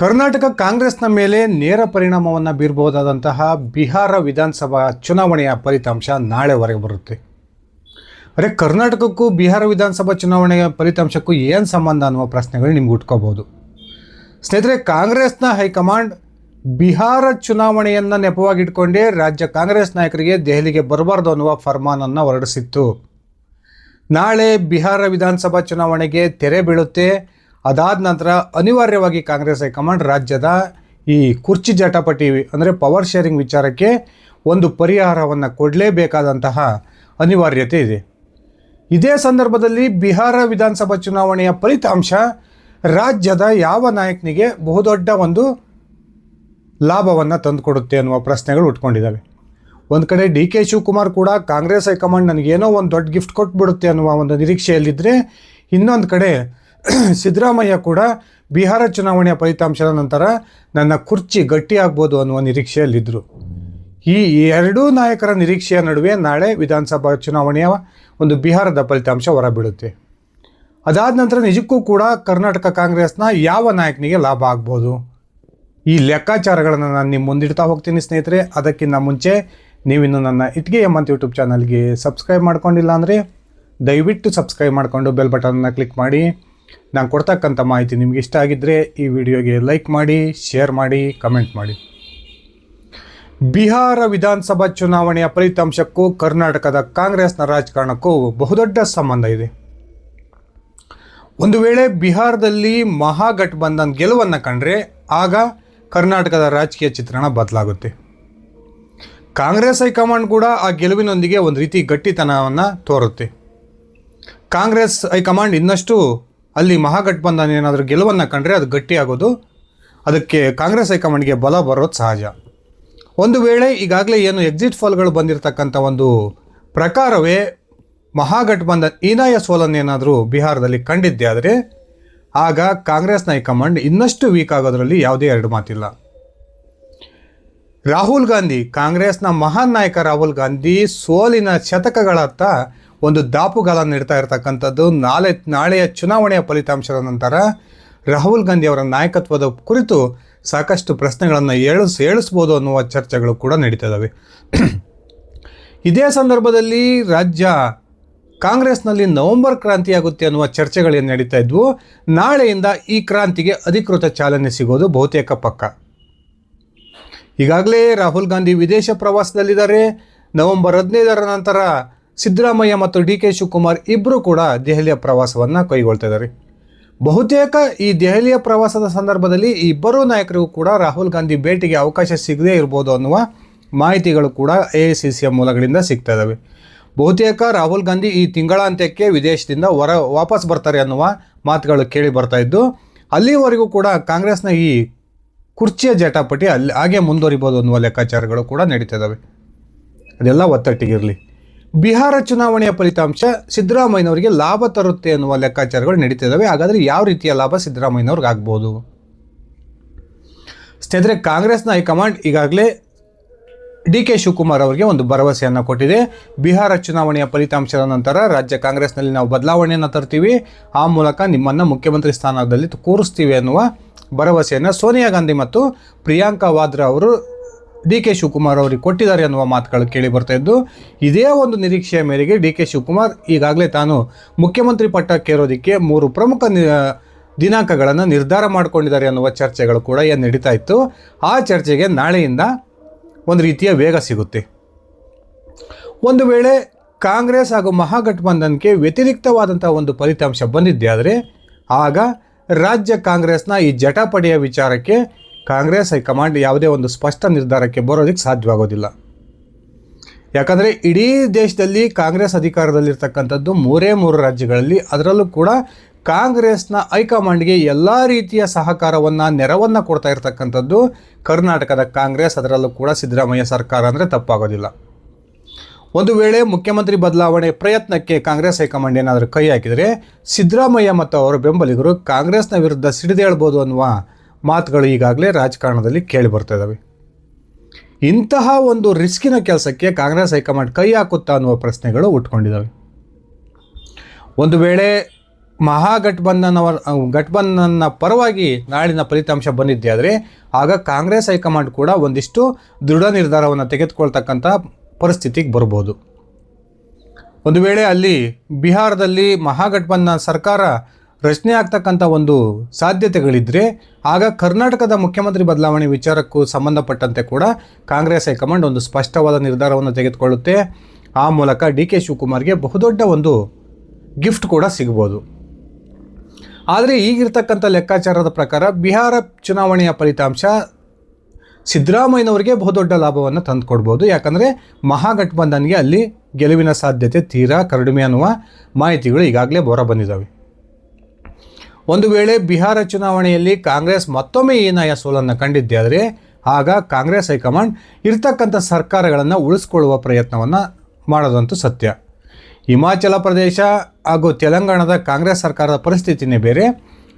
ಕರ್ನಾಟಕ ಕಾಂಗ್ರೆಸ್ನ ಮೇಲೆ ನೇರ ಪರಿಣಾಮವನ್ನು ಬೀರಬಹುದಾದಂತಹ ಬಿಹಾರ ವಿಧಾನಸಭಾ ಚುನಾವಣೆಯ ಫಲಿತಾಂಶ ನಾಳೆವರೆಗೆ ಬರುತ್ತೆ. ಅರೆ, ಕರ್ನಾಟಕಕ್ಕೂ ಬಿಹಾರ ವಿಧಾನಸಭಾ ಚುನಾವಣೆಯ ಫಲಿತಾಂಶಕ್ಕೂ ಏನು ಸಂಬಂಧ ಅನ್ನುವ ಪ್ರಶ್ನೆಗಳು ನಿಮ್ಗೆ ಉಟ್ಕೋಬೋದು ಸ್ನೇಹಿತರೆ, ಕಾಂಗ್ರೆಸ್ನ ಹೈಕಮಾಂಡ್ ಬಿಹಾರ ಚುನಾವಣೆಯನ್ನು ನೆಪವಾಗಿಟ್ಕೊಂಡೇ ರಾಜ್ಯ ಕಾಂಗ್ರೆಸ್ ನಾಯಕರಿಗೆ ದೆಹಲಿಗೆ ಬರಬಾರ್ದು ಅನ್ನುವ ಫರ್ಮಾನನ್ನು ಹೊರಡಿಸಿತ್ತು. ನಾಳೆ ಬಿಹಾರ ವಿಧಾನಸಭಾ ಚುನಾವಣೆಗೆ ತೆರೆ ಬೀಳುತ್ತೆ. ಅದಾದ ನಂತರ ಅನಿವಾರ್ಯವಾಗಿ ಕಾಂಗ್ರೆಸ್ ಹೈಕಮಾಂಡ್ ರಾಜ್ಯದ ಈ ಕುರ್ಚಿ ಜಟಪಟಿ, ಅಂದರೆ ಪವರ್ ಶೇರಿಂಗ್ ವಿಚಾರಕ್ಕೆ ಒಂದು ಪರಿಹಾರವನ್ನು ಕೊಡಲೇಬೇಕಾದಂತಹ ಅನಿವಾರ್ಯತೆ ಇದೆ. ಇದೇ ಸಂದರ್ಭದಲ್ಲಿ ಬಿಹಾರ ವಿಧಾನಸಭಾ ಚುನಾವಣೆಯ ಫಲಿತಾಂಶ, ರಾಜ್ಯದ ಯಾವ ನಾಯಕನಿಗೆ ಬಹುದೊಡ್ಡ ಒಂದು ಲಾಭವನ್ನು ತಂದುಕೊಡುತ್ತೆ ಅನ್ನುವ ಪ್ರಶ್ನೆಗಳು ಉಟ್ಕೊಂಡಿದ್ದಾವೆ. ಒಂದು ಕಡೆ ಡಿ ಕೆ ಶಿವಕುಮಾರ್ ಕೂಡ ಕಾಂಗ್ರೆಸ್ ಹೈಕಮಾಂಡ್ ನನಗೇನೋ ಒಂದು ದೊಡ್ಡ ಗಿಫ್ಟ್ ಕೊಟ್ಬಿಡುತ್ತೆ ಅನ್ನುವ ಒಂದು ನಿರೀಕ್ಷೆಯಲ್ಲಿದ್ದರೆ ಇನ್ನೊಂದು ಕಡೆ ಸಿದ್ದರಾಮಯ್ಯ ಕೂಡ ಬಿಹಾರ ಚುನಾವಣೆಯ ಫಲಿತಾಂಶದ ನಂತರ ನನ್ನ ಕುರ್ಚಿ ಗಟ್ಟಿಯಾಗ್ಬೋದು ಅನ್ನುವ ನಿರೀಕ್ಷೆಯಲ್ಲಿದ್ದರು ಈ ಎರಡೂ ನಾಯಕರ ನಿರೀಕ್ಷೆಯ ನಡುವೆ ನಾಳೆ ವಿಧಾನಸಭಾ ಚುನಾವಣೆಯ ಒಂದು ಬಿಹಾರದ ಫಲಿತಾಂಶ ಹೊರಬೀಳುತ್ತೆ ಅದಾದ ನಂತರ ನಿಜಕ್ಕೂ ಕೂಡ ಕರ್ನಾಟಕ ಕಾಂಗ್ರೆಸ್ನ ಯಾವ ನಾಯಕನಿಗೆ ಲಾಭ ಆಗ್ಬೋದು? ಈ ಲೆಕ್ಕಾಚಾರಗಳನ್ನು ನಾನು ನಿಮ್ಮ ಮುಂದಿಡ್ತಾ ಹೋಗ್ತೀನಿ ಸ್ನೇಹಿತರೆ. ಅದಕ್ಕಿಂತ ಮುಂಚೆ ನೀವಿನ್ನು ನನ್ನ ಇಟ್ಗೆ ಎಮ್ಮಂತ ಯೂಟ್ಯೂಬ್ ಚಾನಲ್ಗೆ ಸಬ್ಸ್ಕ್ರೈಬ್ ಮಾಡ್ಕೊಂಡಿಲ್ಲ ಅಂದರೆ ದಯವಿಟ್ಟು ಸಬ್ಸ್ಕ್ರೈಬ್ ಮಾಡಿಕೊಂಡು ಬೆಲ್ ಬಟನ್ನ ಕ್ಲಿಕ್ ಮಾಡಿ. ನಾನು ಕೊಡ್ತಕ್ಕಂಥ ಮಾಹಿತಿ ನಿಮಗೆ ಇಷ್ಟ ಆಗಿದ್ದರೆ ಈ ವಿಡಿಯೋಗೆ ಲೈಕ್ ಮಾಡಿ, ಶೇರ್ ಮಾಡಿ, ಕಮೆಂಟ್ ಮಾಡಿ. ಬಿಹಾರ ವಿಧಾನಸಭಾ ಚುನಾವಣೆಯ ಫಲಿತಾಂಶಕ್ಕೂ ಕರ್ನಾಟಕದ ಕಾಂಗ್ರೆಸ್ನ ರಾಜಕಾರಣಕ್ಕೂ ಬಹುದೊಡ್ಡ ಸಂಬಂಧ ಇದೆ. ಒಂದು ವೇಳೆ ಬಿಹಾರದಲ್ಲಿ ಮಹಾಗಠಬಂಧನ್ ಗೆಲುವನ್ನು ಕಂಡ್ರೆ ಆಗ ಕರ್ನಾಟಕದ ರಾಜಕೀಯ ಚಿತ್ರಣ ಬದಲಾಗುತ್ತೆ. ಕಾಂಗ್ರೆಸ್ ಹೈಕಮಾಂಡ್ ಕೂಡ ಆ ಗೆಲುವಿನೊಂದಿಗೆ ಒಂದು ರೀತಿ ಗಟ್ಟಿತನವನ್ನು ತೋರುತ್ತೆ. ಕಾಂಗ್ರೆಸ್ ಹೈಕಮಾಂಡ್ ಇನ್ನಷ್ಟು ಅಲ್ಲಿ ಮಹಾಗಠಬಂಧನ್ ಏನಾದರೂ ಗೆಲುವನ್ನು ಕಂಡ್ರೆ ಅದು ಗಟ್ಟಿಯಾಗೋದು ಅದಕ್ಕೆ ಕಾಂಗ್ರೆಸ್ ಹೈಕಮಾಂಡ್ಗೆ ಬಲ ಬರೋದು ಸಹಜ. ಒಂದು ವೇಳೆ ಈಗಾಗಲೇ ಏನು ಎಕ್ಸಿಟ್ ಫಾಲ್ಗಳು ಬಂದಿರತಕ್ಕಂಥ ಒಂದು ಪ್ರಕಾರವೇ ಮಹಾಗಠಬಂಧನ್ ಹೀನಾಯ ಸೋಲನ್ನೇನಾದರೂ ಬಿಹಾರದಲ್ಲಿ ಕಂಡಿದ್ದೆ ಆದರೆ, ಆಗ ಕಾಂಗ್ರೆಸ್ನ ಹೈಕಮಾಂಡ್ ಇನ್ನಷ್ಟು ವೀಕ್ ಆಗೋದರಲ್ಲಿ ಯಾವುದೇ ಎರಡು ಮಾತಿಲ್ಲ. ರಾಹುಲ್ ಗಾಂಧಿ, ಕಾಂಗ್ರೆಸ್ನ ಮಹಾನ್ ನಾಯಕ ರಾಹುಲ್ ಗಾಂಧಿ ಸೋಲಿನ ಶತಕಗಳತ್ತ ಒಂದು ದಾಪುಗಾಲ ನೀಡ್ತಾ ಇರತಕ್ಕಂಥದ್ದು ನಾಳೆ, ನಾಳೆಯ ಚುನಾವಣೆಯ ಫಲಿತಾಂಶದ ನಂತರ ರಾಹುಲ್ ಗಾಂಧಿ ಅವರ ನಾಯಕತ್ವದ ಕುರಿತು ಸಾಕಷ್ಟು ಪ್ರಶ್ನೆಗಳನ್ನು ಏಳು, ಏಳಿಸ್ಬೋದು ಅನ್ನುವ ಚರ್ಚೆಗಳು ಕೂಡ ನಡೀತಿದ್ದಾವೆ ಇದೇ ಸಂದರ್ಭದಲ್ಲಿ ರಾಜ್ಯ ಕಾಂಗ್ರೆಸ್ನಲ್ಲಿ ನವೆಂಬರ್ ಕ್ರಾಂತಿಯಾಗುತ್ತೆ ಅನ್ನುವ ಚರ್ಚೆಗಳೇನು ನಡೀತಾ ಇದ್ವು? ನಾಳೆಯಿಂದ ಈ ಕ್ರಾಂತಿಗೆ ಅಧಿಕೃತ ಚಾಲನೆ ಸಿಗೋದು ಬಹುತೇಕ ಪಕ್ಕ. ಈಗಾಗಲೇ ರಾಹುಲ್ ಗಾಂಧಿ ವಿದೇಶ ಪ್ರವಾಸದಲ್ಲಿದ್ದಾರೆ. ನವೆಂಬರ್ ಹದಿನೈದರ ನಂತರ ಸಿದ್ದರಾಮಯ್ಯ ಮತ್ತು ಡಿ ಕೆ ಶಿವಕುಮಾರ್ ಇಬ್ಬರು ಕೂಡ ದೆಹಲಿಯ ಪ್ರವಾಸವನ್ನು ಕೈಗೊಳ್ತಾ ಇದ್ದಾರೆ ಬಹುತೇಕ ಈ ದೆಹಲಿಯ ಪ್ರವಾಸದ ಸಂದರ್ಭದಲ್ಲಿ ಈ ಇಬ್ಬರೂ ನಾಯಕರಿಗೂ ಕೂಡ ರಾಹುಲ್ ಗಾಂಧಿ ಭೇಟಿಗೆ ಅವಕಾಶ ಸಿಗದೇ ಇರ್ಬೋದು ಅನ್ನುವ ಮಾಹಿತಿಗಳು ಕೂಡ ಎ ಸಿ ಮೂಲಗಳಿಂದ ಸಿಗ್ತಾ ಇದ್ದಾವೆ ಬಹುತೇಕ ರಾಹುಲ್ ಗಾಂಧಿ ಈ ತಿಂಗಳಾಂತ್ಯಕ್ಕೆ ವಿದೇಶದಿಂದ ಹೊರ ವಾಪಸ್ ಬರ್ತಾರೆ ಅನ್ನುವ ಮಾತುಗಳು ಕೇಳಿ ಬರ್ತಾ ಇದ್ದು, ಅಲ್ಲಿವರೆಗೂ ಕೂಡ ಕಾಂಗ್ರೆಸ್ನ ಈ ಕುರ್ಚಿಯ ಜಟಾಪಟಿ ಅಲ್ಲಿ, ಹಾಗೆ ಮುಂದುವರಿಬೋದು ಅನ್ನುವ ಲೆಕ್ಕಾಚಾರಗಳು ಕೂಡ ನಡೀತಾ ಇದ್ದಾವೆ ಅದೆಲ್ಲ ಒತ್ತಟ್ಟಿಗಿರಲಿ ಬಿಹಾರ ಚುನಾವಣೆಯ ಫಲಿತಾಂಶ ಸಿದ್ದರಾಮಯ್ಯನವರಿಗೆ ಲಾಭ ತರುತ್ತೆ ಅನ್ನುವ ಲೆಕ್ಕಾಚಾರಗಳು ನಡೀತಿದ್ದಾವೆ. ಹಾಗಾದರೆ ಯಾವ ರೀತಿಯ ಲಾಭ ಸಿದ್ದರಾಮಯ್ಯನವ್ರಿಗೆ ಆಗ್ಬೋದು? ಸ್ನೇಹಿತರೆ, ಕಾಂಗ್ರೆಸ್ನ ಹೈಕಮಾಂಡ್ ಈಗಾಗಲೇ ಡಿ ಕೆ ಶಿವಕುಮಾರ್ ಅವರಿಗೆ ಒಂದು ಭರವಸೆಯನ್ನು ಕೊಟ್ಟಿದೆ. ಬಿಹಾರ ಚುನಾವಣೆಯ ಫಲಿತಾಂಶದ ನಂತರ ರಾಜ್ಯ ಕಾಂಗ್ರೆಸ್ನಲ್ಲಿ ನಾವು ಬದಲಾವಣೆಯನ್ನು ತರ್ತೀವಿ. ಆ ಮೂಲಕ ನಿಮ್ಮನ್ನು ಮುಖ್ಯಮಂತ್ರಿ ಸ್ಥಾನದಲ್ಲಿ ಕೂರಿಸ್ತೀವಿ ಅನ್ನುವ ಭರವಸೆಯನ್ನು ಸೋನಿಯಾ ಗಾಂಧಿ ಮತ್ತು ಪ್ರಿಯಾಂಕಾ ವಾದ್ರಾ ಅವರು ಡಿ ಕೆ ಶಿವಕುಮಾರ್ ಅವರಿಗೆ ಕೊಟ್ಟಿದ್ದಾರೆ ಅನ್ನುವ ಮಾತುಗಳು ಕೇಳಿ ಬರ್ತಾ ಇದ್ದು, ಇದೇ ಒಂದು ನಿರೀಕ್ಷೆಯ ಮೇರೆಗೆ ಡಿ ಕೆ ಶಿವಕುಮಾರ್ ಈಗಾಗಲೇ ತಾನು ಮುಖ್ಯಮಂತ್ರಿ ಪಟ್ಟಕ್ಕೇರೋದಕ್ಕೆ ಮೂರು ಪ್ರಮುಖ ದಿನಾಂಕಗಳನ್ನು ನಿರ್ಧಾರ ಮಾಡಿಕೊಂಡಿದ್ದಾರೆ ಅನ್ನುವ ಚರ್ಚೆಗಳು ಕೂಡ ಏನು ನಡೀತಾ ಇತ್ತು. ಆ ಚರ್ಚೆಗೆ ನಾಳೆಯಿಂದ ಒಂದು ರೀತಿಯ ವೇಗ ಸಿಗುತ್ತೆ. ಒಂದು ವೇಳೆ ಕಾಂಗ್ರೆಸ್ ಹಾಗೂ ಮಹಾಗಠಬಂಧನ್ಗೆ ವ್ಯತಿರಿಕ್ತವಾದಂಥ ಒಂದು ಫಲಿತಾಂಶ ಬಂದಿದ್ದೆ ಆದರೆ, ಆಗ ರಾಜ್ಯ ಕಾಂಗ್ರೆಸ್ನ ಈ ಜಟಾಪಟಿಯ ವಿಚಾರಕ್ಕೆ ಕಾಂಗ್ರೆಸ್ ಹೈಕಮಾಂಡ್ ಯಾವುದೇ ಒಂದು ಸ್ಪಷ್ಟ ನಿರ್ಧಾರಕ್ಕೆ ಬರೋದಕ್ಕೆ ಸಾಧ್ಯವಾಗೋದಿಲ್ಲ. ಯಾಕಂದರೆ ಇಡೀ ದೇಶದಲ್ಲಿ ಕಾಂಗ್ರೆಸ್ ಅಧಿಕಾರದಲ್ಲಿರ್ತಕ್ಕಂಥದ್ದು ಮೂರೇ ಮೂರು ರಾಜ್ಯಗಳಲ್ಲಿ, ಅದರಲ್ಲೂ ಕೂಡ ಕಾಂಗ್ರೆಸ್ನ ಹೈಕಮಾಂಡ್ಗೆ ಎಲ್ಲ ರೀತಿಯ ಸಹಕಾರವನ್ನು, ನೆರವನ್ನು ಕೊಡ್ತಾ ಇರತಕ್ಕಂಥದ್ದು ಕರ್ನಾಟಕದ ಕಾಂಗ್ರೆಸ್, ಅದರಲ್ಲೂ ಕೂಡ ಸಿದ್ದರಾಮಯ್ಯ ಸರ್ಕಾರ ಅಂದರೆ ತಪ್ಪಾಗೋದಿಲ್ಲ. ಒಂದು ವೇಳೆ ಮುಖ್ಯಮಂತ್ರಿ ಬದಲಾವಣೆ ಪ್ರಯತ್ನಕ್ಕೆ ಕಾಂಗ್ರೆಸ್ ಹೈಕಮಾಂಡ್ ಏನಾದರೂ ಕೈ ಹಾಕಿದರೆ ಸಿದ್ದರಾಮಯ್ಯ ಮತ್ತು ಅವರ ಬೆಂಬಲಿಗರು ಕಾಂಗ್ರೆಸ್ನ ವಿರುದ್ಧ ಸಿಡಿದೇಳ್ಬೋದು ಅನ್ನುವ ಮಾತುಗಳು ಈಗಾಗಲೇ ರಾಜಕಾರಣದಲ್ಲಿ ಕೇಳಿ ಬರ್ತಾ ಇದ್ದಾವೆ ಇಂತಹ ಒಂದು ರಿಸ್ಕಿನ ಕೆಲಸಕ್ಕೆ ಕಾಂಗ್ರೆಸ್ ಹೈಕಮಾಂಡ್ ಕೈ ಹಾಕುತ್ತಾ ಅನ್ನುವ ಪ್ರಶ್ನೆಗಳು ಉಟ್ಕೊಂಡಿದ್ದಾವೆ ಒಂದು ವೇಳೆ ಮಹಾಗಠಬಂಧನ್ ಘಟಬಂಧನ ಪರವಾಗಿ ನಾಳಿನ ಫಲಿತಾಂಶ ಬಂದಿದ್ದೆ ಆದರೆ ಆಗ ಕಾಂಗ್ರೆಸ್ ಹೈಕಮಾಂಡ್ ಕೂಡ ಒಂದಿಷ್ಟು ದೃಢ ನಿರ್ಧಾರವನ್ನು ತೆಗೆದುಕೊಳ್ತಕ್ಕಂಥ ಪರಿಸ್ಥಿತಿಗೆ ಬರ್ಬೋದು. ಒಂದು ವೇಳೆ ಅಲ್ಲಿ ಬಿಹಾರದಲ್ಲಿ ಮಹಾಗಠಬಂಧನ ಸರ್ಕಾರ ರಚನೆ ಆಗ್ತಕ್ಕಂಥ ಒಂದು ಸಾಧ್ಯತೆಗಳಿದ್ದರೆ ಆಗ ಕರ್ನಾಟಕದ ಮುಖ್ಯಮಂತ್ರಿ ಬದಲಾವಣೆ ವಿಚಾರಕ್ಕೂ ಸಂಬಂಧಪಟ್ಟಂತೆ ಕೂಡ ಕಾಂಗ್ರೆಸ್ ಹೈಕಮಾಂಡ್ ಒಂದು ಸ್ಪಷ್ಟವಾದ ನಿರ್ಧಾರವನ್ನು ತೆಗೆದುಕೊಳ್ಳುತ್ತೆ. ಆ ಮೂಲಕ ಡಿ ಕೆ ಶಿವಕುಮಾರ್ಗೆ ಬಹುದೊಡ್ಡ ಒಂದು ಗಿಫ್ಟ್ ಕೂಡ ಸಿಗ್ಬೋದು. ಆದರೆ ಈಗಿರ್ತಕ್ಕಂಥ ಲೆಕ್ಕಾಚಾರದ ಪ್ರಕಾರ ಬಿಹಾರ ಚುನಾವಣೆಯ ಫಲಿತಾಂಶ ಸಿದ್ದರಾಮಯ್ಯನವರಿಗೆ ಬಹುದೊಡ್ಡ ಲಾಭವನ್ನು ತಂದುಕೊಡ್ಬೋದು. ಯಾಕಂದರೆ ಮಹಾಗಠಬಂಧನ್ಗೆ ಅಲ್ಲಿ ಗೆಲುವಿನ ಸಾಧ್ಯತೆ ತೀರಾ ಕಡಿಮೆ ಅನ್ನುವ ಮಾಹಿತಿಗಳು ಈಗಾಗಲೇ ಹೊರ ಒಂದು ವೇಳೆ ಬಿಹಾರ ಚುನಾವಣೆಯಲ್ಲಿ ಕಾಂಗ್ರೆಸ್ ಮತ್ತೊಮ್ಮೆ ಏನಾಯ ಸೋಲನ್ನು ಕಂಡಿದ್ದೆ ಆದರೆ ಆಗ ಕಾಂಗ್ರೆಸ್ ಹೈಕಮಾಂಡ್ ಇರ್ತಕ್ಕಂಥ ಸರ್ಕಾರಗಳನ್ನು ಉಳಿಸ್ಕೊಳ್ಳುವ ಪ್ರಯತ್ನವನ್ನು ಮಾಡೋದಂತೂ ಸತ್ಯ. ಹಿಮಾಚಲ ಪ್ರದೇಶ ಹಾಗೂ ತೆಲಂಗಾಣದ ಕಾಂಗ್ರೆಸ್ ಸರ್ಕಾರದ ಪರಿಸ್ಥಿತಿನೇ ಬೇರೆ,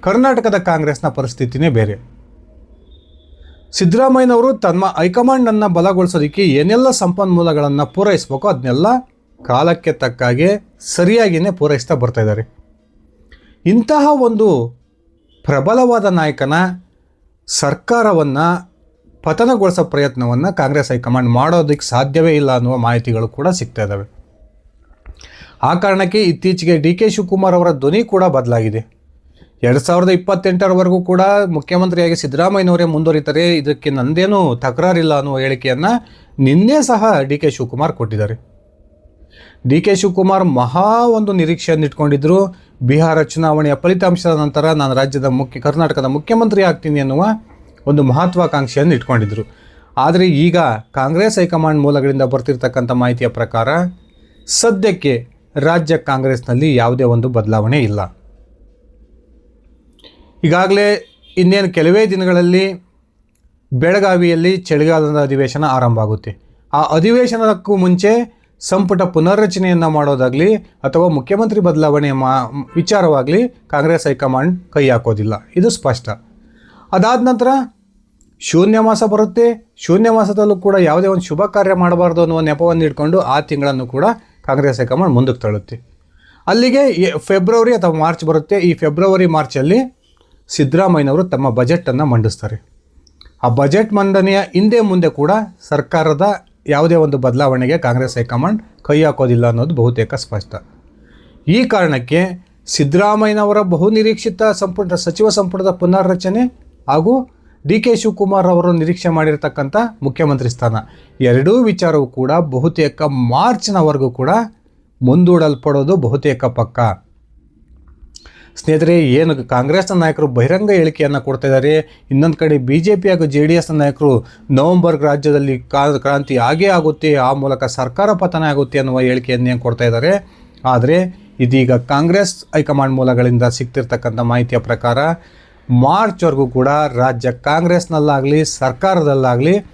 ಕರ್ನಾಟಕದ ಕಾಂಗ್ರೆಸ್ನ ಪರಿಸ್ಥಿತಿನೇ ಬೇರೆ. ಸಿದ್ದರಾಮಯ್ಯನವರು ತಮ್ಮ ಹೈಕಮಾಂಡನ್ನು ಬಲಗೊಳಿಸೋದಕ್ಕೆ ಏನೆಲ್ಲ ಸಂಪನ್ಮೂಲಗಳನ್ನು ಪೂರೈಸಬೇಕೋ ಅದನ್ನೆಲ್ಲ ಕಾಲಕ್ಕೆ ತಕ್ಕಾಗೆ ಸರಿಯಾಗಿಯೇ ಪೂರೈಸ್ತಾ ಬರ್ತಾ ಇದ್ದಾರೆ. ಇಂತಹ ಒಂದು ಪ್ರಬಲವಾದ ನಾಯಕನ ಸರ್ಕಾರವನ್ನು ಪತನಗೊಳಿಸೋ ಪ್ರಯತ್ನವನ್ನು ಕಾಂಗ್ರೆಸ್ ಹೈಕಮಾಂಡ್ ಮಾಡೋದಕ್ಕೆ ಸಾಧ್ಯವೇ ಇಲ್ಲ ಅನ್ನುವ ಮಾಹಿತಿಗಳು ಕೂಡ ಸಿಗ್ತಾ ಇದ್ದಾವೆ ಆ ಕಾರಣಕ್ಕೆ ಇತ್ತೀಚೆಗೆ ಡಿ ಕೆ ಶಿವಕುಮಾರ್ ಅವರ ಧ್ವನಿ ಕೂಡ ಬದಲಾಗಿದೆ. ಎರಡು ಸಾವಿರದ ಇಪ್ಪತ್ತೆಂಟರವರೆಗೂ ಕೂಡ ಮುಖ್ಯಮಂತ್ರಿಯಾಗಿ ಸಿದ್ದರಾಮಯ್ಯನವರೇ ಮುಂದುವರಿತಾರೆ, ಇದಕ್ಕೆ ನಂದೇನು ತಕರಾರಿಲ್ಲ ಅನ್ನುವ ಹೇಳಿಕೆಯನ್ನು ನಿನ್ನೆ ಸಹ ಡಿ ಕೆ ಶಿವಕುಮಾರ್ ಕೊಟ್ಟಿದ್ದಾರೆ. ಡಿ ಕೆ ಶಿವಕುಮಾರ್ ಮಹಾ ಒಂದು ನಿರೀಕ್ಷೆಯನ್ನು ಇಟ್ಕೊಂಡಿದ್ರು ಬಿಹಾರ ಚುನಾವಣೆಯ ಫಲಿತಾಂಶದ ನಂತರ ನಾನು ರಾಜ್ಯದ ಮುಖ್ಯ, ಕರ್ನಾಟಕದ ಮುಖ್ಯಮಂತ್ರಿ ಆಗ್ತೀನಿ ಎನ್ನುವ ಒಂದು ಮಹತ್ವಾಕಾಂಕ್ಷೆಯನ್ನು ಇಟ್ಕೊಂಡಿದ್ದರು ಆದರೆ ಈಗ ಕಾಂಗ್ರೆಸ್ ಹೈಕಮಾಂಡ್ ಮೂಲಗಳಿಂದ ಬರ್ತಿರ್ತಕ್ಕಂಥ ಮಾಹಿತಿಯ ಪ್ರಕಾರ ಸದ್ಯಕ್ಕೆ ರಾಜ್ಯ ಕಾಂಗ್ರೆಸ್ನಲ್ಲಿ ಯಾವುದೇ ಒಂದು ಬದಲಾವಣೆ ಇಲ್ಲ. ಈಗಾಗಲೇ ಇನ್ನೇನು ಕೆಲವೇ ದಿನಗಳಲ್ಲಿ ಬೆಳಗಾವಿಯಲ್ಲಿ ಚಳಿಗಾಲದ ಅಧಿವೇಶನ ಆರಂಭ ಆಗುತ್ತೆ. ಆ ಅಧಿವೇಶನಕ್ಕೂ ಮುಂಚೆ ಸಂಪುಟ ಪುನರ್ರಚನೆಯನ್ನು ಮಾಡೋದಾಗಲಿ ಅಥವಾ ಮುಖ್ಯಮಂತ್ರಿ ಬದಲಾವಣೆ ಮಾ, ವಿಚಾರವಾಗಲಿ ಕಾಂಗ್ರೆಸ್ ಹೈಕಮಾಂಡ್ ಕೈ ಹಾಕೋದಿಲ್ಲ. ಇದು ಸ್ಪಷ್ಟ. ಅದಾದ ನಂತರ ಶೂನ್ಯ ಮಾಸ ಬರುತ್ತೆ. ಶೂನ್ಯ ಮಾಸದಲ್ಲೂ ಕೂಡ ಯಾವುದೇ ಒಂದು ಶುಭ ಕಾರ್ಯ ಮಾಡಬಾರ್ದು ಅನ್ನುವ ನೆಪವನ್ನು ಇಟ್ಕೊಂಡು ಆ ತಿಂಗಳನ್ನು ಕೂಡ ಕಾಂಗ್ರೆಸ್ ಹೈಕಮಾಂಡ್ ಮುಂದಕ್ಕೆ ತಳ್ಳುತ್ತೆ. ಅಲ್ಲಿಗೆ ಫೆಬ್ರವರಿ ಅಥವಾ ಮಾರ್ಚ್ ಬರುತ್ತೆ. ಈ ಫೆಬ್ರವರಿ, ಮಾರ್ಚಲ್ಲಿ ಸಿದ್ದರಾಮಯ್ಯನವರು ತಮ್ಮ ಬಜೆಟನ್ನು ಮಂಡಿಸ್ತಾರೆ. ಆ ಬಜೆಟ್ ಮಂಡನೆಯ ಹಿಂದೆ ಮುಂದೆ ಕೂಡ ಸರ್ಕಾರದ ಯಾವುದೇ ಒಂದು ಬದಲಾವಣೆಗೆ ಕಾಂಗ್ರೆಸ್ ಹೈಕಮಾಂಡ್ ಕೈ ಹಾಕೋದಿಲ್ಲ ಅನ್ನೋದು ಬಹುತೇಕ ಸ್ಪಷ್ಟ. ಈ ಕಾರಣಕ್ಕೆ ಸಿದ್ದರಾಮಯ್ಯನವರ ಬಹುನಿರೀಕ್ಷಿತ ಸಂಪುಟ, ಸಚಿವ ಸಂಪುಟದ ಪುನರ್ರಚನೆ ಹಾಗೂ ಡಿ ಕೆ ಶಿವಕುಮಾರ್ ಅವರು ನಿರೀಕ್ಷೆ ಮಾಡಿರ್ತಕ್ಕಂಥ ಮುಖ್ಯಮಂತ್ರಿ ಸ್ಥಾನ. ಎರಡೂ ವಿಚಾರವೂ ಕೂಡ ಬಹುತೇಕ ಮಾರ್ಚ್ನವರೆಗೂ ಕೂಡ ಮುಂದೂಡಲ್ಪಡೋದು ಬಹುತೇಕ ಪಕ್ಕ. ಸ್ನೇಹಿತರೆ, ಏನು ಕಾಂಗ್ರೆಸ್ನ ನಾಯಕರು ಬಹಿರಂಗ ಹೇಳಿಕೆಯನ್ನು ಕೊಡ್ತಾ ಇದ್ದಾರೆ. ಇನ್ನೊಂದು ಕಡೆ ಬಿ ಜೆ ಪಿ ಹಾಗೂ ಜೆ ಡಿ ಎಸ್ನ ನಾಯಕರು ನವೆಂಬರ್ ರಾಜ್ಯದಲ್ಲಿ ಕ್ರಾಂತಿ ಆಗೇ ಆಗುತ್ತೆ, ಆ ಮೂಲಕ ಸರ್ಕಾರ ಪತನ ಆಗುತ್ತೆ ಅನ್ನುವ ಹೇಳಿಕೆಯನ್ನೇ ಕೊಡ್ತಾ ಇದ್ದಾರೆ. ಆದರೆ, ಇದೀಗ ಕಾಂಗ್ರೆಸ್ ಹೈಕಮಾಂಡ್ ಮೂಲಗಳಿಂದ ಸಿಗ್ತಿರ್ತಕ್ಕಂಥ ಮಾಹಿತಿಯ ಪ್ರಕಾರ, ಮಾರ್ಚ್ವರೆಗೂ ಕೂಡ ರಾಜ್ಯ ಕಾಂಗ್ರೆಸ್ನಲ್ಲಾಗಲಿ, ಸರ್ಕಾರದಲ್ಲಾಗಲಿ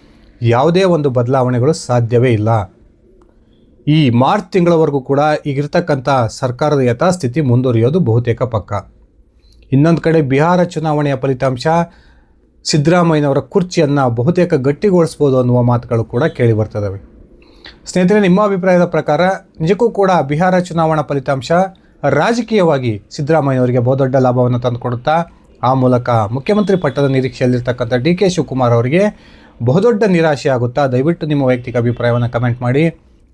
ಯಾವುದೇ ಒಂದು ಬದಲಾವಣೆಗಳು ಸಾಧ್ಯವೇ ಇಲ್ಲ. ಈ ಮಾರ್ಚ್ ತಿಂಗಳವರೆಗೂ ಕೂಡ ಈಗಿರ್ತಕ್ಕಂಥ ಸರ್ಕಾರದ ಯಥಾಸ್ಥಿತಿ ಮುಂದುವರಿಯೋದು ಬಹುತೇಕ ಪಕ್ಕ. ಇನ್ನೊಂದು ಕಡೆ ಬಿಹಾರ ಚುನಾವಣೆಯ ಫಲಿತಾಂಶ, ಸಿದ್ದರಾಮಯ್ಯನವರ ಕುರ್ಚಿಯನ್ನು ಬಹುತೇಕ ಗಟ್ಟಿಗೊಳಿಸ್ಬೋದು ಅನ್ನುವ ಮಾತುಗಳು ಕೂಡ ಕೇಳಿ ಬರ್ತದವೆ. ಸ್ನೇಹಿತರೆ, ನಿಮ್ಮ ಅಭಿಪ್ರಾಯದ ಪ್ರಕಾರ ನಿಜಕ್ಕೂ ಕೂಡ ಬಿಹಾರ ಚುನಾವಣಾ ಫಲಿತಾಂಶ ರಾಜಕೀಯವಾಗಿ ಸಿದ್ದರಾಮಯ್ಯನವರಿಗೆ ಬಹುದೊಡ್ಡ ಲಾಭವನ್ನು ತಂದುಕೊಡುತ್ತಾ, ಆ ಮೂಲಕ ಮುಖ್ಯಮಂತ್ರಿ ಪಟ್ಟದ ನಿರೀಕ್ಷೆಯಲ್ಲಿರ್ತಕ್ಕಂಥ ಡಿ ಕೆ ಶಿವಕುಮಾರ್ ಅವರಿಗೆ ಬಹುದೊಡ್ಡ ನಿರಾಶೆ ಆಗುತ್ತಾ ದಯವಿಟ್ಟು ನಿಮ್ಮ ವೈಯಕ್ತಿಕ ಅಭಿಪ್ರಾಯವನ್ನು ಕಮೆಂಟ್ ಮಾಡಿ.